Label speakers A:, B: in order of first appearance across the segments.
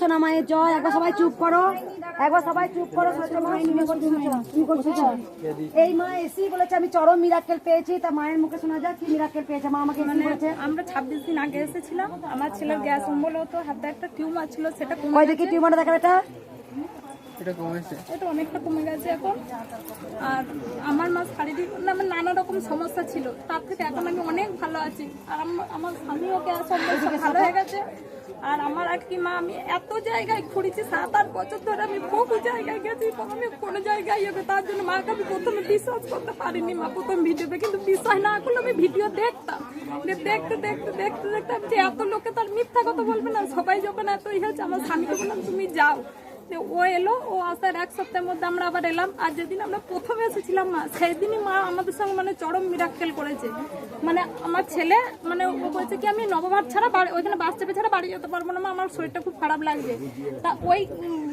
A: সোনা মায়ের জয় একবার সবাই চুপ করো। একবার সবাই চুপ করো। এই মা এসি বলেছে আমি চরম মিরাক্কেল পেয়েছি। তা মায়ের মুখে শোনা যাক কি মিরাক্কেল পেয়েছে। মা আমাকে মানে
B: আমরা ছাব্বিশ দিন আগে এসেছিলাম। আমার ছেলের গ্যাস অম্বল হতো হাতে একটা টিউমার ছিল সেটা কি
A: কয় দেখি টিউমারটা দেখা এটা?
B: এটা অনেকটা কমে গেছে এখন। আর আমার মা শারীরিক না, আমার নানা রকম সমস্যা ছিল। তার থেকে এখন আমি অনেক ভালো আছি। আর আমার ভালো হয়ে গেছে। আর আমার আর কি মা আমি এত জায়গায় ঘুরেছি সাত আট বছর ধরে আমি বহু জায়গায় গেছি আমি কোনো জায়গায় ইয়ে তার জন্য মাকে আমি প্রথমে বিশ্বাস করতে পারিনি। মা প্রথম ভিডিওতে কিন্তু বিশ্বাস না করলে আমি ভিডিও দেখতাম। দেখতে দেখতে দেখতে দেখতে আমি যে এত লোকে তার মিথ্যা কথা বলবে না সবাই যখন এত ইয়ে হচ্ছে আমার স্বামীকে বললাম তুমি যাও। ও এলো, ও আসার এক সপ্তাহের মধ্যে আমরা আবার এলাম। আর যেদিন আমরা প্রথমে এসেছিলাম মা সেই দিনই মা আমাদের সঙ্গে মানে চরম মিরাক্কেল করেছে। মানে আমার ছেলে মানে ও বলছে কি, আমি নবভার ছাড়া বাড়ি, ওইখানে বাস চেপে ছাড়া বাড়ি যেতে পারব না মা, আমার শরীরটা খুব খারাপ লাগছে। তা ওই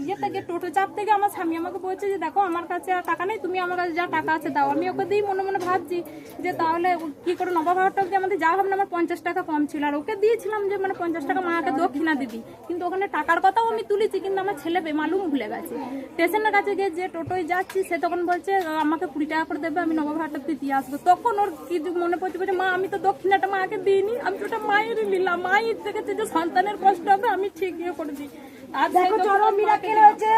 B: ইয়ে থেকে, টোটো চাপ থেকে আমার স্বামী আমাকে বলছে যে, দেখো, আমার কাছে আর টাকা নেই, তুমি আমার কাছে যা টাকা আছে দাও। আমি ওকে দিই মনে মনে ভাবছি যে, তাহলে কি করে নবভারটা অব্দি আমাদের যা ভাবনা আমার পঞ্চাশ টাকা কম ছিল। আর ওকে দিয়েছিলাম যে মানে পঞ্চাশ টাকা মাকে দক্ষিণা দিবি। কিন্তু ওখানে টাকার কথাও আমি তুলেছি, কিন্তু আমার ছেলে বেমালুম ভুলে গেছে। স্টেশনের কাছে গিয়ে যে টোটোয় যাচ্ছি সে তখন বলছে আমাকে কুড়ি টাকা করে দেবে আমি নবভারটা দিয়ে আসব। তখন ওর কি যে মনে পড়ছে বলছে মা আমি তো দক্ষিণাটা মাকে দিইনি আমি তো ওটা মায়েরই নিলাম। মায়ের দেখেছে যে সন্তানের কষ্ট হবে আমি ঠিক ইয়ে করেছি আর
A: দেখো চরম হয়েছে।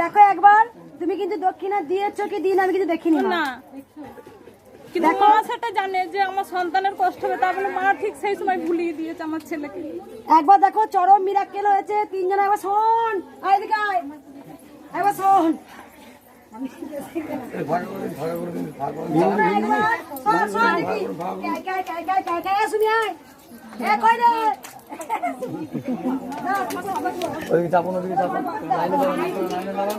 A: দেখো একবার তুমি কিন্তু দক্ষিণা দিয়েছ কি দিন আমি কিন্তু দেখিনি
B: না। কিন্তু মা সেটা জানে যে আমার সন্তানের কষ্ট হবে তার বলে মা ঠিক সেই সময় ভুলিয়ে দিয়েছে আমার ছেলেকে
A: একবার দেখো চরম মিরাক্কেল হয়েছে তিনজন একবার শোন আয় এদিকে আয় একবার শোন একবার শোন, শোন দেখি। কায়, কায়, কায়, কায়, কায়, কায়, শুনি আয়। এ, কই রে? না।
C: ওদিকে লাইনে দাঁড়ান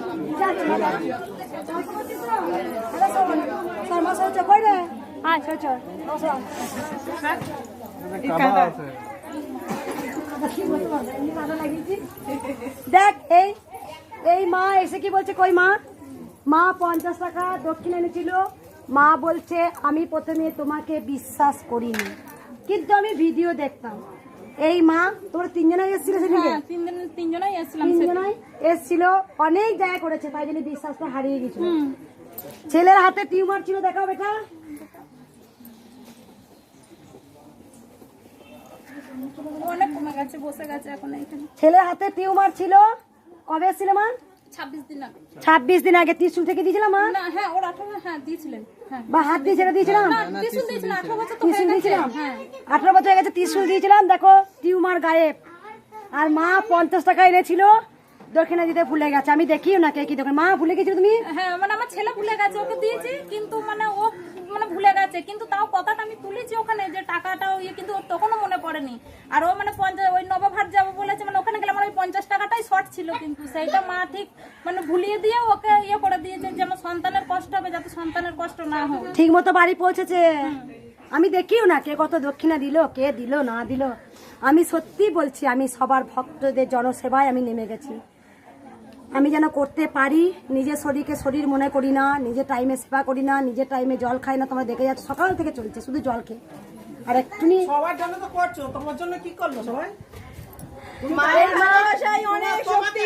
A: দেখ এই এই মা এসে কি বলছে কই মা? মা পঞ্চাশ টাকা দক্ষিণ এনেছিল। মা বলছে আমি প্রথমে তোমাকে বিশ্বাস করিনি। কিন্তু আমি ভিডিও দেখতাম। এই মা তোর তিনজনে এসেছিল
B: তিনজনাই
A: এসেছিল। অনেক জায়গায় করেছে তাই জন্য বিশ্বাসটা হারিয়ে গেছিল। ছেলের হাতে টিউমার ছিল দেখাও বেটা।
B: অনেক কমে গেছে বসে গেছে এখন এখানে
A: ছেলের হাতে টিউমার ছিল। কবে এসেছিল মা?
B: ছাব্বিশ দিন আগে।
A: ত্রিশুল থেকে দিয়েছিলাম মা?
B: হ্যাঁ ওর আঠারো হ্যাঁ দিয়েছিলেন। হ্যাঁ
A: বা হাত দিয়ে ছেড়ে দিয়েছিলাম ত্রিশুল দিয়েছিলাম আঠারো বছর হয়ে গেছে। ত্রিশুল দিয়েছিলাম দেখো টিউমার গায়েব। আর মা পঞ্চাশ টাকা এনেছিল দক্ষিণা দিতে ভুলে গেছে। আমি দেখি না কে দোকান মা ভুলে গেছিল তুমি?
B: হ্যাঁ মানে আমার ছেলে ভুলে গেছে ওকে দিয়েছি কিন্তু মানে ও মানে ভুলে গেছে। কিন্তু তাও কথাটা আমি তুলেছি ওখানে যে টাকাটাও ইয়ে কিন্তু ওর তখনও মনে পড়েনি। আর ও মানে পঞ্চাশ ওই নবভার যাব বলেছে মানে ওখানে গেলে আমার ওই পঞ্চাশ টাকাটাই শর্ট ছিল কিন্তু সেইটা মা ঠিক মানে ভুলিয়ে দিয়ে ওকে ইয়ে করে দিয়েছে যে আমার সন্তানের কষ্ট হবে যাতে সন্তানের কষ্ট না হোক।
A: ঠিক মতো বাড়ি পৌঁছেছে। আমি দেখিও না কে কত দক্ষিণা দিল কে দিল না দিল। আমি সত্যি বলছি আমি সবার ভক্তদের জনসেবায় আমি নেমে গেছি। আমি যেন করতে পারি নিজের শরীরকে শরীর মনে করি না নিজের টাইমে সেবা করি না নিজের টাইমে জল খাই না তোমরা দেখে যাচ্ছ সকাল থেকে চলছে শুধু জল খেয়ে। আর একটুনি
D: সবার জন্য তো করছ তোমার জন্য কি করল সবাই?
A: মায়ের ভালোবাসায়
D: অনেক শক্তি।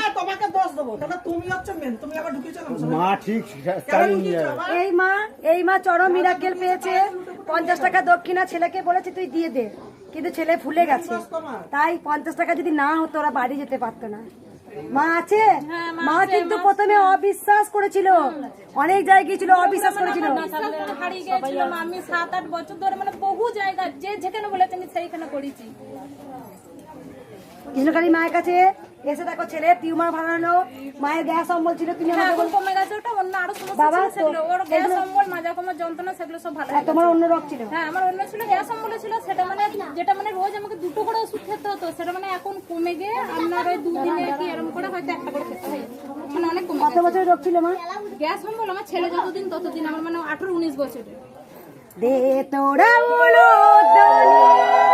D: না তোমাকে দোষ দেবো। তাহলে তুমি হচ্ছে মেন তুমি আবার ঢুকেছো
C: মা ঠিক
D: কেন
C: চালিয়ে নিয়ে
D: ঢুকেছো
C: যাবে
D: আবার?
A: এই মা এই মা চরম মিরাকেল পেয়েছে। পঞ্চাশ টাকা দক্ষিণা ছেলেকে বলেছে তুই দিয়ে দে। কিন্তু ছেলে ভুলে গেছে। তাই পঞ্চাশ টাকা যদি না হতো ওরা বাড়ি যেতে পারতো না। মা আছে?
B: হ্যাঁ, মা
A: কিন্তু প্রথমে অবিশ্বাস করেছিল। অনেক জায়গায় গিয়েছিল অবিশ্বাস করেছিল।
B: হারিয়ে আমি সাত আট বছর ধরে মানে বহু জায়গা যে যেখানে বলেছে আমি সেইখানে করেছি।
A: কৃষ্ণকালী মায়ের কাছে এসে দেখো ছেলে টিউমার ভাঙানো মায়ের গ্যাস অম্বল ছিল তুমি
B: হ্যাঁ অন্য আরও সমস্যা ছিল সেগুলো ওর গ্যাস অম্বল মাজা কমার যন্ত্রণা সেগুলো সব ভালো
A: বলো, তোমার অন্য রোগ ছিল।
B: হ্যাঁ আমার অন্য ছিল গ্যাস অম্বল ছিল সেটা মানে যেটা মানে রোজ আমাকে দুটো করে ওষুধ খেতে হতো সেটা মানে এখন কমে গিয়ে আপনার ওই দুদিনে কি এরকম করে হয়তো একটা করে খেতে হয়। মানে অনেক কমে
A: কত
B: গেছে।
A: রোগ ছিল মা?
B: গ্যাস অম্বল আমার ছেলে যতদিন ততদিন আমার মানে আঠারো উনিশ বছরের।
A: দে তোরা উলো
B: মা